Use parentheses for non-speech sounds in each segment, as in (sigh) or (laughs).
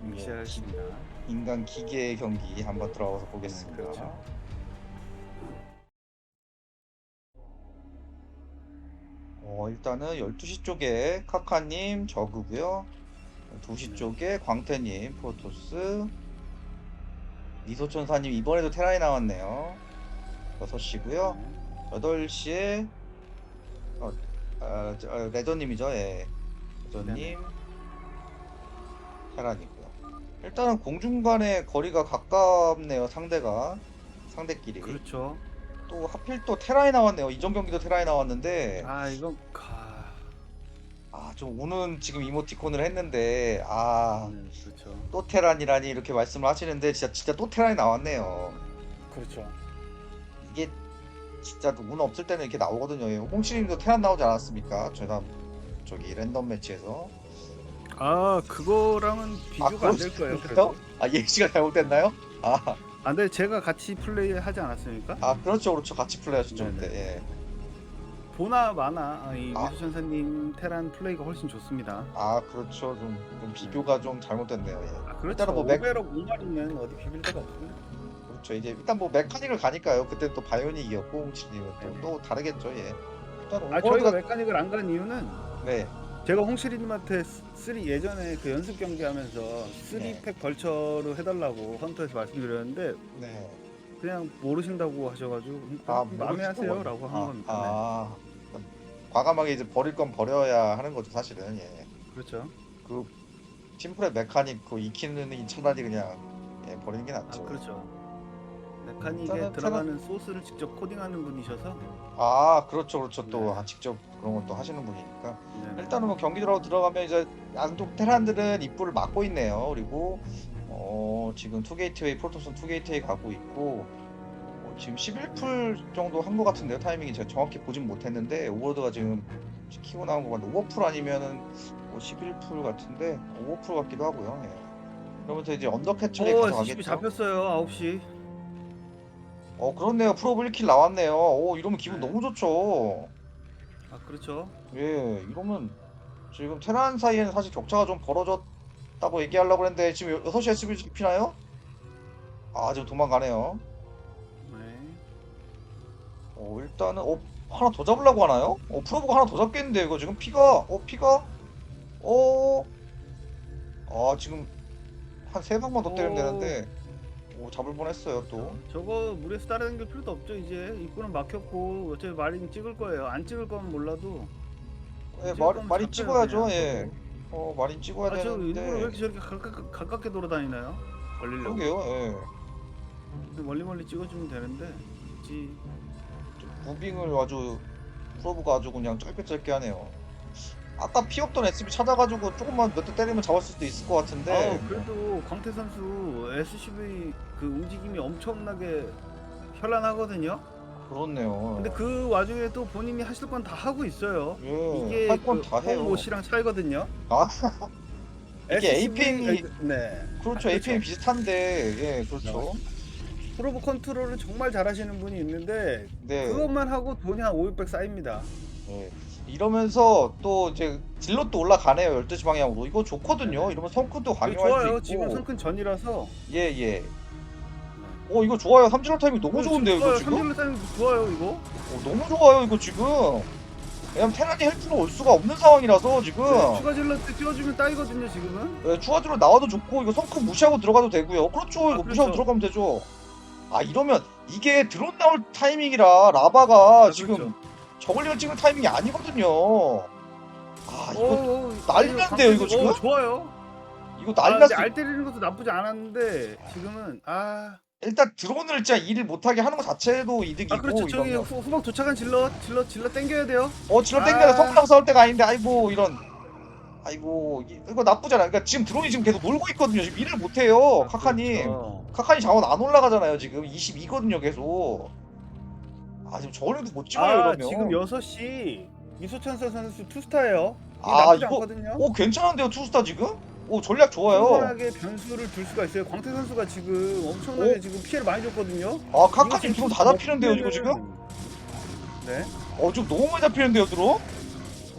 경기 예. 시작하겠습니다. 인간 기계 경기 한번 들어가서 보겠습니다. 네, 그렇죠. 어, 일단은 12시 쪽에 카카님 저그고요. 2시 네. 쪽에 광태님 프로토스. 미소천사님 이번에도 테라이 나왔네요. 6시고요. 네. 8시에 어, 아, 저, 아, 레저님이죠. 예. 레저님. 테란이고요. 일단은 공중간의 거리가 가깝네요. 상대가 상대끼리. 그렇죠. 또 하필 또 테라이 나왔네요. 이전 경기도 테라이 나왔는데 아 이건 가. 아 좀 우는 지금 이모티콘을 했는데 아또 네, 그렇죠. 테란이라니 이렇게 말씀을 하시는데 진짜 진짜 또 테란이 나왔네요. 그렇죠. 이게 진짜 운 없을 때는 이렇게 나오거든요. 예, 홍시님도 테란 나오지 않았습니까? 저희가 저기 랜덤 매치에서 아 그거랑은 비교가 안 될 거예요. 그렇죠? 그래도. 아 예시가 잘못됐나요? 아, 아, 근데 제가 같이 플레이하지 않았습니까? 아 그렇죠 그렇죠 같이 플레이하셨죠 네네. 그때. 예. 보나 마나 아, 이 아. 미수천사님 테란 플레이가 훨씬 좋습니다. 아 그렇죠 좀, 좀 비교가 좀 잘못됐네요. 예. 아 그렇죠. 일단은 뭐 맥- 500억 5마리는 어디 비빌 데가 없습니다. 그렇죠. 이제 일단 뭐 메카닉을 가니까요. 그때 또 바이오닉이었고 홍치님은 또, 네네. 또 다르겠죠. 예. 일단 아 저희가 메카닉을 안 간 이유는 네. 제가 홍시리님한테 3 예전에 그 연습 경기 하면서 3팩 네. 벌처로 해달라고 헌터에서 말씀드렸는데 네. 그냥 모르신다고 하셔가지고 아, 아, 마음에 하세요라고 한 아, 겁니다. 네. 아, 과감하게 이제 버릴 건 버려야 하는 거죠, 사실은. 예. 그렇죠. 그 팀플의 메카닉 그 익히는 이 차라리 그냥 예, 버리는 게 아 낫죠. 그렇죠. 메카닉에 저는 들어가는 소스를 직접 코딩하는 분이셔서 아, 그렇죠, 그렇죠. 또 네. 아, 직접 그런 것도 하시는 분이니까. 네네. 일단은 뭐 경기 들어 들어가면 이제 양쪽 테란들은 입구를 막고 있네요. 그리고 어, 지금 투게이트웨이 프로토스는 투게이트웨이 가고 있고 어, 지금 11풀 정도 한 것 같은데요. 타이밍이 제가 정확히 보진 못했는데 오버로드가 지금 키고 나온 거 같는데 오버풀 아니면은 뭐 11풀 같은데 오버풀 같기도 하고요. 예. 그러면서 이제 언더캣 쪽에 오 가져가겠죠. SCP 잡혔어요 9시. 어 그렇네요. 프로 블리킬 나왔네요. 오 이러면 기분 네. 너무 좋죠. 아 그렇죠. 예, 이러면 지금 테란 사이에는 사실 격차가 좀 벌어졌다고 얘기하려고 했는데 지금 6시 SB 잡히나요? 아, 지금 도망가네요. 네. 어, 일단은 어, 하나 더 잡으려고 하나요? 어, 프로브가 하나 더 잡겠는데 이거 지금 피가 어, 피가 어. 아, 지금 한 세 방만 더 때리면 오. 되는데 오, 잡을 뻔했어요, 또. 저거 물에서 따라다닐 필요도 없죠 이제 입구는 막혔고 어차피 마린 찍을 거예요. 안 찍을 거면 몰라도. 예, 찍을 말, 거면 말이 잡혀요, 찍어야죠. 그냥. 예. 어, 말인 찍어야 아 저 일부러 왜 되는데. 이렇게 저렇게 가깝게, 가깝게 돌아다니나요? 걸리려고. 그러게요. 예. 멀리 멀리 찍어주면 되는데. 굳이 무빙을 아주 프로브가 아주 그냥 짧게 짧게 하네요. 아까 피 없던 SB 찾아가지고 조금만 몇 대 때리면 잡았을 수도 있을 것 같은데. 아우, 그래도 광태 선수 SCV 그 움직임이 엄청나게 현란하거든요. 그렇네요. 근데 그 와중에 또 본인이 하실 건 다 하고 있어요. 예, 이게 할건그다 해요. 홈롯이랑 차이거든요. 아, (laughs) 이게 SCV APM 이- 네. 그렇죠. 아, APM 비슷한데, 예, 그렇죠. 프로브 컨트롤을 정말 잘하시는 분이 있는데 네. 그것만 하고 돈이 한 5, 600 쌓입니다. 예. 이러면서 또 이제 딜럿도 올라가네요. 12시 방향으로. 이거 좋거든요. 이러면 성큰도 강요할 좋아요. 수 지금 있고. 성큰 전이라서. 예, 예. 어, 이거 좋아요. 삼진호 타이밍 너무 좋은데요, 이거 지금? 삼질러 타임 좋아요 이거. 어, 너무 좋아요, 이거 지금. 왜냐면 테란이 헬프로 올 수가 없는 상황이라서 지금. 네, 추가 질러 때 띄워주면 따이거든요 지금은. 예, 추가적으로 나와도 좋고 이거 성큼 무시하고 들어가도 되고요. 그렇죠. 이거 아, 무시하고 그렇죠. 들어가면 되죠. 아 이러면 이게 드론 나올 타이밍이라 라바가 아, 지금 그렇죠. 저글링을 찍는 타이밍이 아니거든요. 아 이거 어, 난리 났는데요, 이거 지금? 어, 좋아요. 이거 아, 난리 근데 났어. 알 때리는 것도 나쁘지 않았는데 지금은 아, 일단 드론을 진짜 일을 못하게 하는 것 자체도 이득이고 아 그렇죠. 저기 이러면 후, 후방 도착한 질러 질러 질러 땡겨야 돼요. 어 질러 아. 땡겨서 성랑 싸울 때가 아닌데 아이고 이런 아이고 이- 이거 나쁘잖아. 그러니까 지금 드론이 지금 계속 놀고 있거든요. 지금 일을 못해요, 카카님. 그렇죠. 카카니 자원 안 올라가잖아요 지금 22거든요 계속 아 지금 저걸로도 못 찍어요 아 이러면 지금 6시 미소천사 선수 투스타예요. 아, 나쁘지 이거- 않거든요. 오 괜찮은데요 투스타 지금? 오 전략 좋아요 충분하게 변수를 둘 수가 있어요. 광태 선수가 지금 엄청나게 오. 지금 피해를 많이 줬거든요. 아 카카님 드론 다 잡히는데요 지금 먹으면은- 지금? 네. 어 지금 너무 많이 잡히는데요 드론?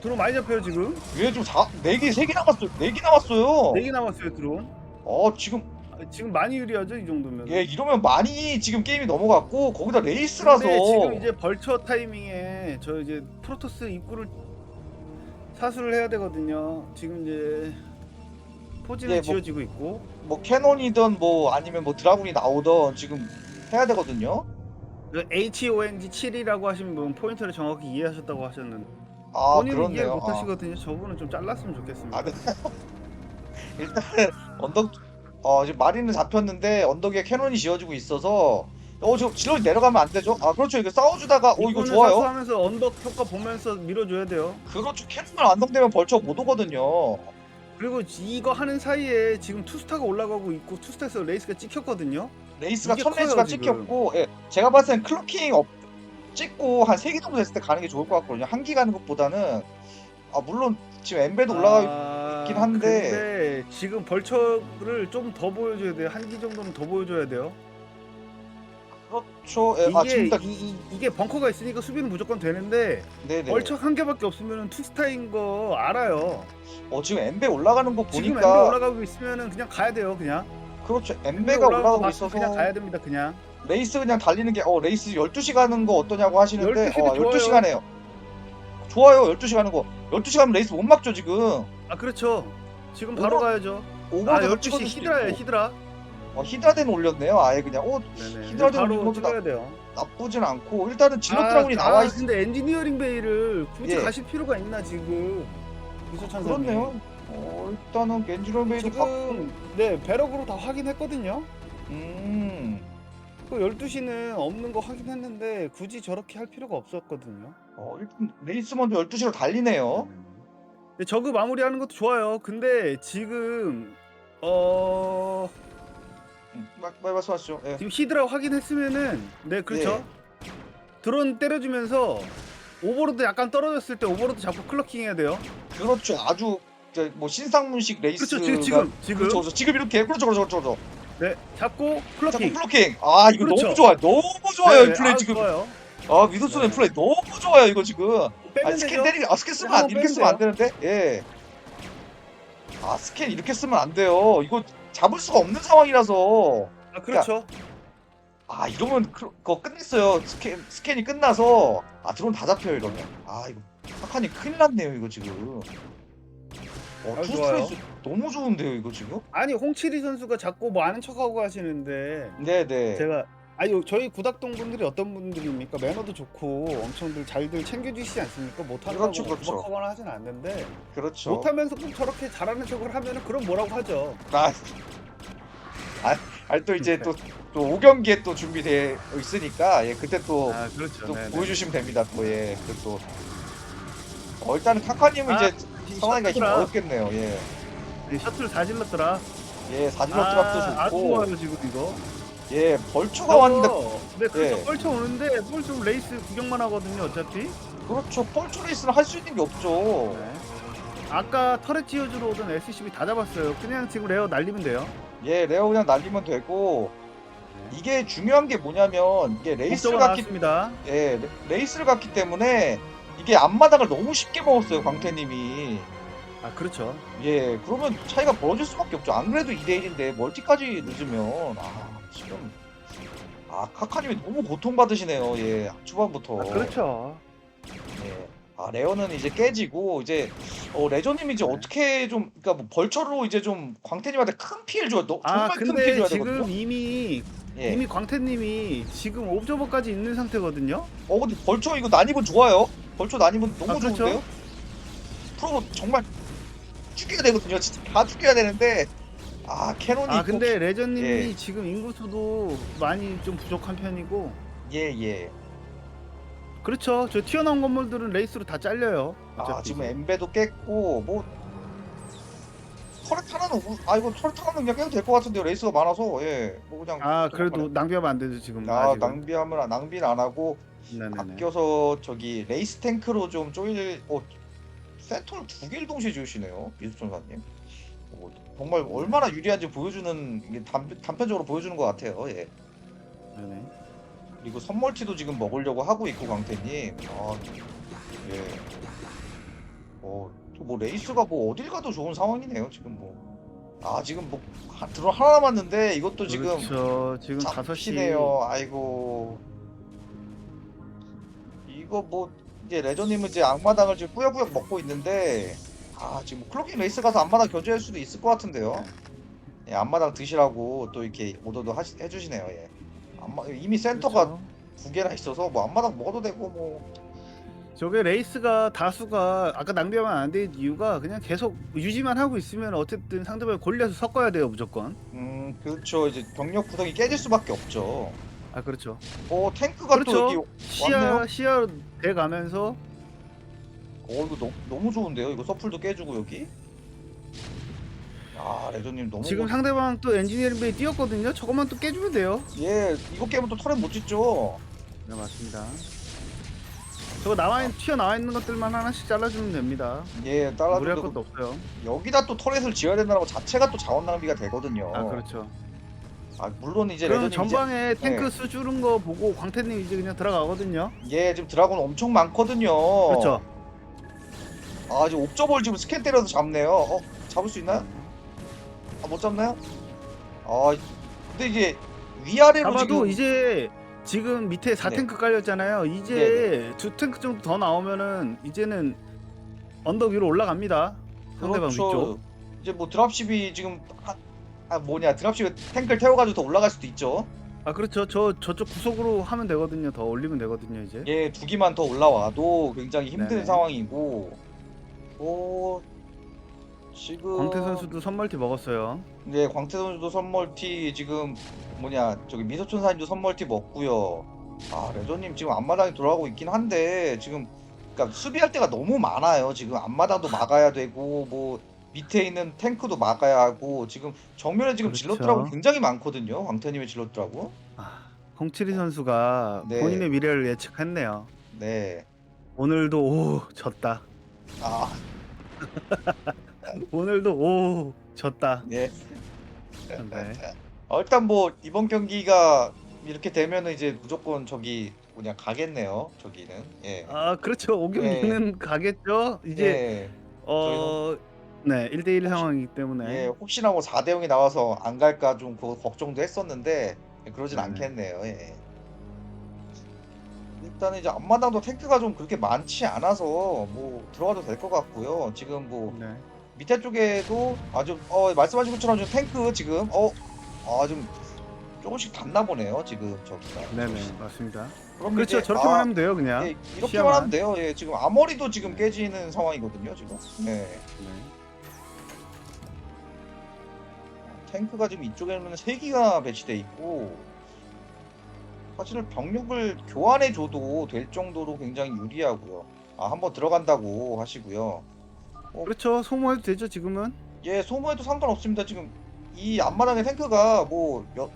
드론 많이 잡혀요 지금. 왜 지금 4, 4개 3개 남았어요 4개 남았어요 4개 남았어요 드론. 어 지금 지금 많이 유리하죠 이 정도면. 예 이러면 많이 지금 게임이 넘어갔고 거기다 레이스라서 근데 지금 이제 벌처 타이밍에 저 이제 프로토스 입구를 사수를 해야 되거든요. 지금 이제 포진은 예, 뭐- 지어지고 있고. 뭐 캐논이든 뭐 아니면 뭐 드라군이 나오든 지금 해야 되거든요. HONG 7이라고 하신 분 포인트를 정확히 이해하셨다고 하셨는데 아 본인은 이해 그렇네요. 아. 못하시거든요. 저분은 좀 잘랐으면 좋겠습니다. 아, 네. (laughs) 일단은 언덕 어 지금 마리는 잡혔는데 언덕에 캐논이 지어지고 있어서 어 지금 질럿이 내려가면 안 되죠? 아 그렇죠 이거 싸워주다가 어 이거 좋아요. 사수하면서 언덕 효과 보면서 밀어줘야 돼요. 그렇죠 캐논만 완성되면 벌쳐 못 오거든요. 그리고 이거 하는 사이에 지금 투스타가 올라가고 있고 투스타에서 레이스가 찍혔거든요. 레이스가 이게 첫 레이스가 지금. 찍혔고 예, 제가 봤을 땐 클로킹 업 찍고 한세개 정도 됐을 때 가는 게 좋을 것 같거든요. 한 기 가는 것보다는 아 물론 지금 엠베도 올라가 아, 있긴 한데. 근데 지금 벌처를 좀 더 보여줘야 돼요. 한 기 정도는 더 보여줘야 돼요. 그렇죠. 예, 이게 아 지금 딱 이, 이, 게 벙커가 있으니까 수비는 무조건 되는데 네네. 벌처 한 개밖에 없으면 투스타인 거 알아요. 어 지금 엠베 올라가는 거 지금 엠베 보니까 올라가고 있으면은 그냥 가야 돼요. 그냥 그렇죠. 엠베 엠베가 올라가고 봤으면 있어서 그냥 가야 됩니다. 그냥 레이스 그냥 달리는 게 어 레이스 12시 가는 거 어떠냐고 하시는데 12시 도 어, 12시 좋아요. 가네요. 좋아요. 12시 가는 거. 12시 가면 레이스 못 막죠, 지금. 아 그렇죠. 지금 바로 오버- 가야죠. 아 오버도 12시 히드라예요. 히드라. 어, 히드라덴 올렸네요. 아예 그냥 어 네네. 히드라덴 바로 찍어야 돼요. 나쁘진 않고 일단은 진로 아, 드라군이 아, 나와 있 근데 엔지니어링 베이를 굳이 예. 가실 필요가 있나 지금 이소찬 그렇네요. 어, 일단은 겐지로 메이도 바... 지금 네 배럭으로 다 확인했거든요. 음. 그 12시는 없는 거 확인했는데 굳이 저렇게 할 필요가 없었거든요. 어, 일단 레이스 먼저 12시로 달리네요. 근데 저그 마무리하는 것도 좋아요. 근데 지금 어 음, 말, 말 말씀하시죠. 예. 지금 히드라 확인했으면은 네 그렇죠. 예. 드론 때려주면서 오버로드 약간 떨어졌을 때 오버로드 잡고 클러킹 해야 돼요. 그렇죠. 아주 저, 뭐 신상문식 레이스가 그렇죠. 지금 지금 지금 그렇죠, 그렇죠. 지금 이렇게 그렇죠, 그렇죠, 그렇죠, 그렇죠. 네 잡고 자, 클러킹. 플로킹. 아, 이거 그렇죠. 너무 좋아요. 너무 좋아요. 네, 이 플레이 아, 지금. 좋아요. 아, 미도슨의 네. 플레이 너무 좋아요. 이거 지금. 아, 스캔. 때리기. 아, 스캔 쓰면 네, 안, 이렇게 쓰면 안 되는데. 예. 아, 스캔 이렇게 쓰면 안 돼요. 이거 잡을 수가 없는 상황이라서. 아 그렇죠. 아, 이러면 그, 그거 끝냈어요. 스캔 스캔이 끝나서 아, 드론 다 잡혀요, 이러면. 아, 이거 카칸이 큰일 났네요, 이거 지금. 어, 아, 투 좋아요. 스트레스 너무 좋은데요, 이거 지금? 아니 홍칠이 선수가 자꾸 뭐 아는 척하고 하시는데 네, 네. 제가 아니 저희 구닥동 분들이 어떤 분들입니까 매너도 좋고 엄청들 잘들 챙겨주시지 않습니까 못한다고 그렇죠, 그렇죠. 구박하거나 하진 않는데 그렇죠. 못하면서 꼭 저렇게 잘하는 척을 하면은 그럼 뭐라고 하죠 아, 아, 아니, 또 이제 또, 또 5경기에 또 준비되어 있으니까, 예, 그때 또, 아 그렇죠 또 네네. 보여주시면 됩니다, 또, 예, 그 또. 어, 일단은 카카님은 아, 이제 상황이가 힘 셔틀아. 어렵겠네요, 예. 네, 셔틀 다 질렀더라 예, 사진로 드랍도 아, 아주 좋고, 좋아요 지금 이거 예, 벌초가 왔는데, 네 그렇죠 예. 뻘쳐 오는데 뻘쳐 레이스 구경만 하거든요 어차피 그렇죠, 뻘초 레이스는 할수 있는 게 없죠. 네. 아까 터렛 지어주러 오던 SCB 다 잡았어요 그냥 지금 레어 날리면 돼요 예, 레어 그냥 날리면 되고, 네. 이게 중요한 게 뭐냐면, 이게 레이스를 갔기, 나왔습니다 예, 레- 레이스를 갔기 때문에, 이게 앞마당을 너무 쉽게 먹었어요, 광태님이. 아 그렇죠 예, 그러면 차이가 벌어질 수밖에 없죠. 안 그래도 2대 1인데 멀티까지 늦으면 아 지금 아 카카님이 너무 고통받으시네요. 예, 초반부터. 아 그렇죠 예. 아 레어는 이제 깨지고 이제 어 레저님이 이제 네. 어떻게 좀 그러니까 뭐 벌처로 이제 좀 광태님한테 큰 피해를 줘야 너, 아 정말 큰 피해 근데 줘야 지금 되거든요. 이미 예. 이미 광태님이 지금 옵저버까지 있는 상태거든요. 어 근데 벌처 이거 난입은 좋아요. 벌처 난입은 너무 아, 그렇죠? 좋은데요. 프로 정말 죽여야 되거든요. 진짜 다 죽여야 되는데 아 캐논이 아 꼭- 근데 레전님이 예. 지금 인구수도 많이 좀 부족한 편이고 예 예. 그렇죠. 저 튀어나온 건물들은 레이스로 다 잘려요. 아 어차피 지금. 엠베도 깼고 뭐 터렛 하나는 우- 아 이거 터렛 하나는 그냥 깨도 될 것 같은데요 레이스가 많아서 예뭐 그냥 아 그래도 낭비하면 안 되죠 지금. 아 아직은. 낭비하면 안- 낭비는 안 하고 네네네. 아껴서 저기 레이스 탱크로 좀 쪼일 어 센터를 두 개를 동시에 지으시네요 미수천사님 어, 정말 얼마나 유리한지 보여주는 이게 단, 단편적으로 보여주는 것 같아요 예 네네. 그리고 선멀티도 지금 먹으려고 하고 있고 광태님 아, 예. 어, 또 뭐 레이스가 뭐 어딜 가도 좋은 상황이네요 지금 뭐 아 지금 뭐 하- 드론 하나 남았는데 이것도 지금 그렇죠. 지금 5시 잡히네요. 아이고 이거 뭐 이제 레저님은 이제 악마당을 지금 꾸역꾸역 먹고 있는데 아 지금 클로킹 레이스 가서 앞마당 견제할 수도 있을 것 같은데요. 예, 앞마당 드시라고 또 이렇게 오더도 하시, 해주시네요. 예. 앞마, 이미 센터가 그렇죠. 두 개나 있어서 뭐 앞마당 먹어도 되고 뭐 저게 레이스가 다수가 아까 낭비하면 안될 이유가 그냥 계속 유지만 하고 있으면 어쨌든 상대방이 골려서 섞어야 돼요 무조건. 음 그렇죠 이제 병력 구성이 깨질 수밖에 없죠. 아 그렇죠. 어 탱크가 또 그렇죠. 여기 시야 왔네요? 시야 돼 가면서 어 이거 너무, 너무 좋은데요. 이거 서플도 깨주고 여기. 아 레저님 너무 지금 멋- 상대방 또 엔지니어링 베이 뛰었거든요. 저것만 또 깨주면 돼요. 예 이거 깨면 또 털에 못 짓죠. 네 맞습니다. 저거 나와 있, 튀어 나와 있는 것들만 하나씩 잘라주면 됩니다. 예 무리할 따라도 것도 없어요. 여기다 또 터렛을 지어야 된다는 거 자체가 또 자원 낭비가 되거든요. 아 그렇죠. 아, 물론 이제 그럼 이제 전방에 탱크 네. 수 주는 거 보고 광태님 이제 그냥 들어가거든요. 예 지금 드라곤 엄청 많거든요. 그렇죠. 아 지금 옵저볼 지금 스캔 때려서 잡네요. 어 잡을 수 있나요? 아 못 잡나요? 아 근데 이게 위아래로 잡아도 지금 이제 지금 밑에 4탱크 깔렸잖아요. 이제 두 탱크 정도 더 나오면은 이제는 언덕 위로 올라갑니다. 상대방 위쪽. 이제 뭐 드랍십이 지금 아, 아 뭐냐 드랍십에 탱크를 태워가지고 더 올라갈 수도 있죠. 아 그렇죠. 저 저쪽 구석으로 하면 되거든요. 더 올리면 되거든요. 이제. 예, 두 기만 더 올라와도 굉장히 힘든 네네. 상황이고, 오 지금 광태 선수도 선멀티 먹었어요. 네, 광태 선수도 선멀티 지금 뭐냐 저기 미소천사님도 선멀티 먹고요. 아 레저님 지금 앞마당에 돌아가고 있긴 한데 지금 그러니까 수비할 때가 너무 많아요. 지금 앞마당도 막아야 되고 뭐 밑에 있는 탱크도 막아야 하고 지금 정면에 지금 그렇죠. 질럿들하고 굉장히 많거든요. 광태님의 질럿들하고. 아, 홍칠이 선수가 네. 본인의 미래를 예측했네요. 네. 오늘도 오 졌다. 아 (laughs) 오늘도 오 졌다. 예. 네. 어, 일단 뭐 이번 경기가 이렇게 되면은 이제 무조건 저기 뭐냐 가겠네요. 저기는 예. 아 그렇죠. 오경기는 가겠죠. 이제 예. 어 네, 1대1 상황이기 때문에 예, 혹시나 뭐 4대 0이 나와서 안 갈까 좀 그거 걱정도 했었는데 예, 그러진 네네. 않겠네요. 예. 일단 이제 앞마당도 탱크가 좀 그렇게 많지 않아서 뭐 들어가도 될 것 같고요. 지금 뭐 네. 밑에 쪽에도 아주 어 말씀하신 것처럼 좀 탱크 지금 어아좀 조금씩 갔나 보네요. 지금 저기가. 네네 맞습니다. 그럼 그렇죠. 이제, 저렇게만 아, 하면 돼요 그냥. 예, 이렇게만 시야만. 하면 돼요. 예, 지금 아머리도 지금 깨지는 상황이거든요. 지금. 예. 네. 탱크가 지금 이쪽에는 세 기가 배치돼 있고 사실 병력을 교환해 줘도 될 정도로 굉장히 유리하고요. 아 한번 들어간다고 하시고요. 그렇죠. 소모해도 되죠 지금은. 예 소모해도 상관없습니다. 지금 이 앞마당에 탱크가 뭐 몇,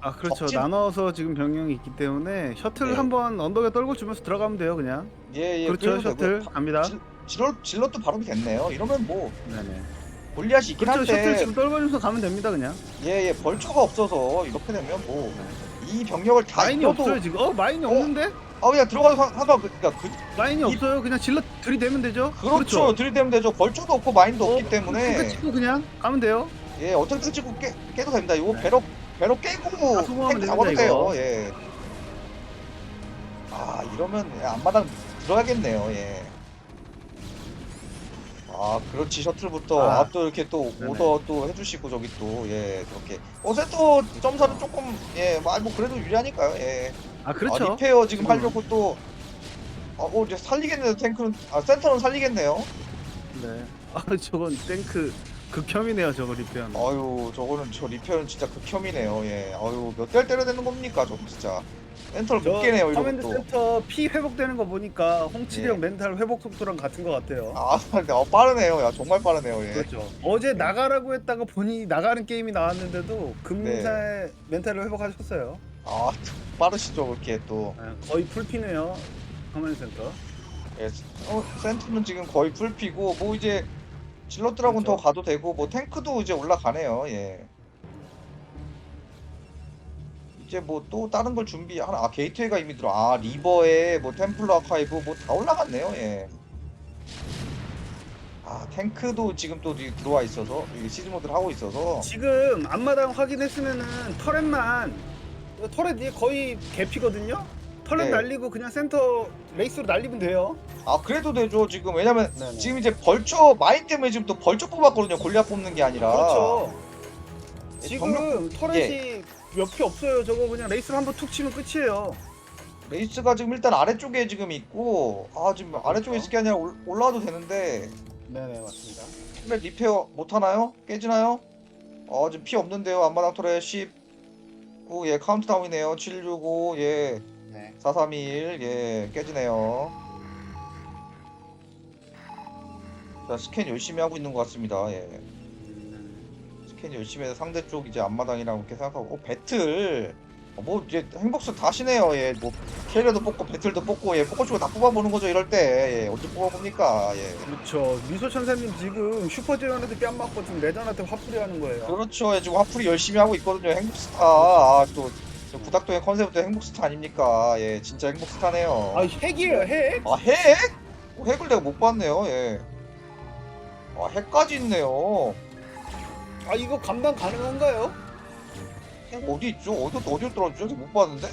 아 그렇죠. 적진- 나눠서 지금 병력이 있기 때문에 셔틀 네. 한번 언덕에 떨고 주면서 들어가면 돼요 그냥. 예, 예, 그렇죠. 그래도 셔틀 되고요. 갑니다. 질- 질럿 질럿도 바로 됐네요. 이러면 뭐 네네. 골리앗이 있긴 그렇죠. 셔틀 한데 지금 떨궈주면서 가면 됩니다 그냥. 예, 예, 벌초가 없어서 이렇게 되면 뭐 이 병력을 다 마인이 잃어도 없어요 지금. 어 마인이 어? 없는데? 아 그냥 들어가도 상- 상관 그러니까 그 마인이 이- 없어요. 그냥 질러 들이대면 되죠. 그렇죠. 들이대면 되죠. 벌초도 없고 마인도 없기 어, 때문에 그러니까 치고 그냥 가면 돼요. 예 어떻게든 치고 깨, 깨도 됩니다. 이거 네. 배로 배로 깨고 다 소모하면 탱크 잡아도 됩니다, 돼요. 이거. 예. 아 이러면 예, 앞마당 들어가겠네요. 예. 아 그렇지 셔틀부터 아. 아, 또 이렇게 또 네네. 오더 또 해주시고 저기 또 예 그렇게 어세또 점사는 조금 예뭐 그래도 유리하니까요. 예. 아 그렇죠. 아, 리페어 지금 음. 하려고 또 아, 어, 이제 살리겠네요. 탱크는 아 센터는 살리겠네요. 네. 아 (laughs) 저건 탱크 극혐이네요 저거 리페어는. 아유 저거는 저 리페어는 진짜 극혐이네요 예 아유 몇달 때려야 되는 겁니까 저거 진짜 센터를 못 깨네요 커맨드 이것도 센터 피 회복되는 거 보니까 홍칠이 예. 형 멘탈 회복 속도랑 같은 것 같아요. 아 어, 빠르네요 야 정말 빠르네요 예 그렇죠. 어제 나가라고 했다가 본인이 나가는 게임이 나왔는데도 금세 네. 멘탈을 회복하셨어요. 아 빠르시죠 그렇게 또 네, 거의 풀피네요. 커맨드 센터. 예, 어, 센터는 지금 거의 풀피고 뭐 이제 질럿드라곤 더 그렇죠. 가도 되고 뭐 탱크도 이제 올라가네요 예 이제 뭐 또 다른 걸 준비하나 아 게이트웨이가 이미 들어 아 리버에 뭐 템플러 아카이브 뭐 다 올라갔네요 예 아, 아 탱크도 지금 또 이- 들어와 있어서 이게 시즌 모드를 하고 있어서 지금 앞마당 확인했으면은 터렛만 터렛이 거의 개피거든요. 터렛 네. 날리고 그냥 센터 레이스로 날리면 돼요. 아 그래도 되죠 지금 왜냐면 네네. 지금 이제 벌처 마인 때문에 지금 또 벌처 뽑았거든요 골리앗 뽑는 게 아니라 그렇죠. 예, 지금 병력- 터렛이 몇피 없어요. 저거 그냥 레이스로 한번 툭 치면 끝이에요. 레이스가 지금 일단 아래쪽에 지금 있고 아 지금 아래쪽에 있을 게 아니라 올- 올라와도 되는데 네네 맞습니다. 힐 리페어 못 하나요? 깨지나요? 어 지금 피 없는데요 앞마당 터렛 10 9, 예 카운트다운이네요 765 예 네. 4321, 예, 깨지네요. 자, 스캔 열심히 하고 있는 것 같습니다. 예. 스캔 열심히 해서 상대 쪽 이제 앞마당이라고 이렇게 생각하고, 어, 배틀. 어, 뭐, 이제 행복수 다시네요. 예, 뭐, 캐리어도 뽑고, 배틀도 뽑고, 예, 포커쇼 다 뽑아보는 거죠, 이럴 때. 예, 언제 뽑아봅니까? 예. 그렇죠. 미소 천사님 지금 슈퍼제이한테 뺨 맞고 지금 레전한테 화풀이 하는 거예요. 그렇죠. 예, 지금 화풀이 열심히 하고 있거든요. 행복스타. 아, 또, 저 구닥도의 컨셉도 행복스타 아닙니까? 예, 진짜 행복스타네요. 아 핵이에요 핵. 아 핵? 어, 핵을 내가 못 봤네요. 예. 아 핵까지 있네요. 아 이거 감당 가능한가요? 핵 어디 있죠? 어디 어디로 떨어졌죠? 저못 봤는데.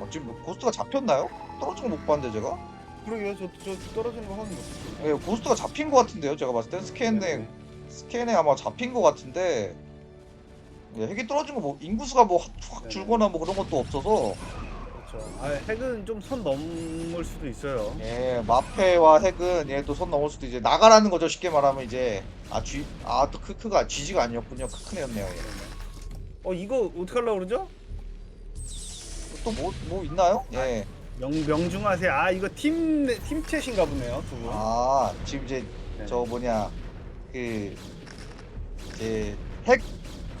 어, 지금 뭐 고스트가 잡혔나요? 떨어진 거 못 봤는데 제가. 그러게요. 저, 저 떨어지는 거 확인 못했어요. 예, 고스트가 잡힌 거 같은데요. 제가 봤을 때 스캔에 네네. 스캔에 아마 잡힌 거 같은데. 예, 핵이 떨어진 거 뭐 인구수가 뭐 확 네네. 줄거나 뭐 그런 것도 없어서 그렇죠. 아 핵은 좀 선 넘을 수도 있어요. 예, 마페와 핵은 얘도 손 넘을 수도 이제 나가라는 거죠. 쉽게 말하면 이제 아 쥐, 아또 크크가 쥐지가 아니었군요. 크크네였네요. 예. 어 이거 어떻게 하려고 그러죠? 또뭐 뭐 있나요? 예. 명 명중하세요. 아 이거 팀 팀 챗인가 보네요 두 분. 아 지금 이제 네. 저 뭐냐 그 이제 핵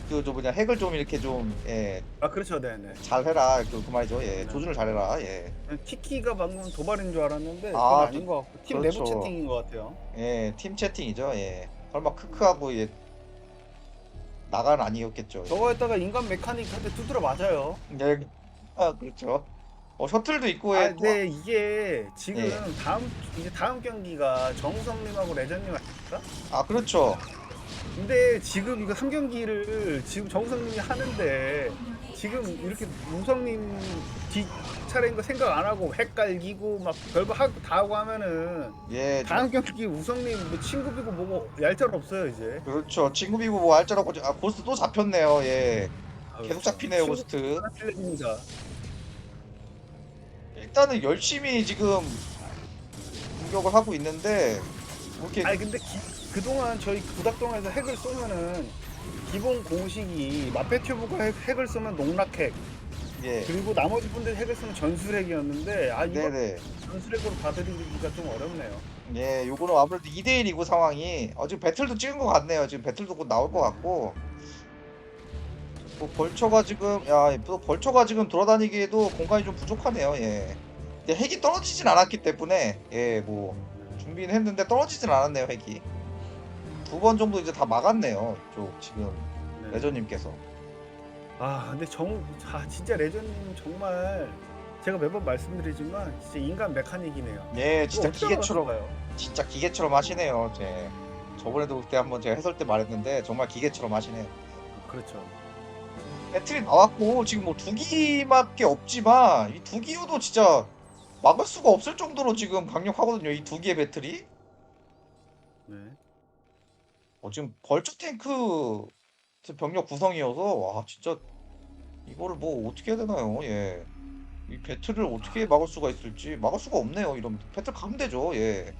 그저 뭐냐 핵을 좀 이렇게 좀 예, 아 그렇죠, 네네. 잘해라 그, 그 말이죠. 예, 네. 조준을 잘 해라. 예, 키키가 방금 도발인 줄 알았는데 그건 아, 아, 닌 것 같고 팀 그렇죠. 내부 채팅인 것 같아요. 예, 팀 채팅이죠. 예, 설마 크크하고 예 나간 아니었겠죠. 저거 했다가 인간 메카닉한테 두드려 맞아요. 예, 아 그렇죠. 어 셔틀도 있고 아, 예, 또- 네 이게 지금 예. 다음 이제 다음 경기가 정우성님하고 레전님 아닙니까? 아 그렇죠. 근데 지금 이거 3경기를 지금 정우성님이 하는데 지금 이렇게 우성님 뒤 차례인 거 생각 안 하고 헷갈리고 막 별거 하고 다 하고 하면은 예, 저- 다음 경기 우성님 뭐 친구비고 뭐고 얄짤 없어요 이제. 그렇죠. 친구비고 뭐 알짜라고 아 고스트 또 잡혔네요. 예, 계속 잡히네요 고스트. 일단은 열심히 지금 공격을 하고 있는데 뭐 이렇게 아니 근데 기- 그동안 저희 구닥동에서 핵을 쏘면은 기본 공식이 마페튜브가 핵, 핵을 쏘면 농락핵 예, 그리고 나머지 분들 핵을 쏘면 전술핵이었는데 아 이거 네네. 전술핵으로 받아들이기가 좀 어렵네요. 예, 요거는 아무래도 2대1이고 상황이 어 지금 배틀도 찍은 것 같네요. 지금 배틀도 곧 나올 것 같고 뭐 벌처가 지금 야또 벌처가 지금 돌아다니기에도 공간이 좀 부족하네요. 예. 근데 핵이 떨어지진 않았기 때문에 예 뭐 준비는 했는데 떨어지진 않았네요 핵이 두 번 정도 이제 다 막았네요. 쪽 지금 네. 레저님께서 아 근데 정, 아 진짜 레전님 정말 제가 매번 말씀드리지만 진짜 인간 메카닉이네요. 예 진짜 기계처럼 가요? 진짜 기계처럼 하시네요. 제 저번에도 그때 한번 제가 해설 때 말했는데 정말 기계처럼 하시네요. 그렇죠. 배틀이 나왔고 지금 뭐 두기밖에 없지만 이 두기호도 진짜 막을 수가 없을 정도로 지금 강력하거든요. 이두 개의 배틀이. 네. 어, 지금 벌처 탱크 병력 구성이어서 와 진짜 이거를 뭐 어떻게 해야 되나요? 예. 이 배틀을 어떻게 막을 수가 있을지 막을 수가 없네요. 이러면 배틀 가면 되죠. 예.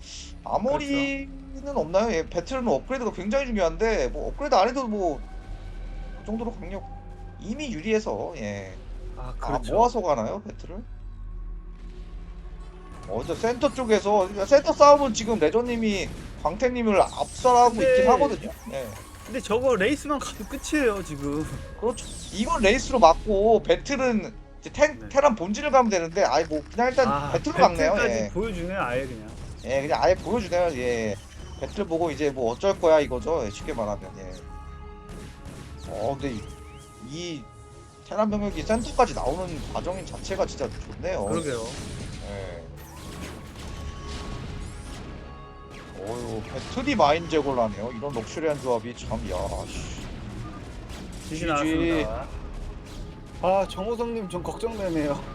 아머리는 없나요? 예. 배틀은 업그레이드가 굉장히 중요한데 뭐 업그레이드 안 해도 뭐 그 정도로 강력 이미 유리해서 예. 아 아, 그렇죠. 모아서 가나요 배틀을? 어저 센터 쪽에서 센터 싸움은 지금 레저님이 광태님을 압살하고 근데- 있긴 하거든요. 예. 근데 저거 레이스만 가도 끝이에요 지금. 그렇죠. 이건 레이스로 맞고 배틀은 이제 테, 네. 테란 본진을 가면 되는데 아예 뭐 그냥 일단 아, 배틀로 막네요. 배틀까지 예. 보여주네 아예 그냥. 예, 그냥 아예 보여주네요. 예. 배틀 보고 이제 뭐 어쩔 거야 이거죠. 예, 쉽게 말하면 예. 어 근데 이, 이 테란 병력이 센터까지 나오는 과정 자체가 진짜 좋네요. 그러게요. 어유 배트리 마인 제거를 하네요. 이런 럭셔리한 조합이 참, 야, 씨. 지지 GG. 나왔습니다. 아 정호성님 좀 걱정되네요.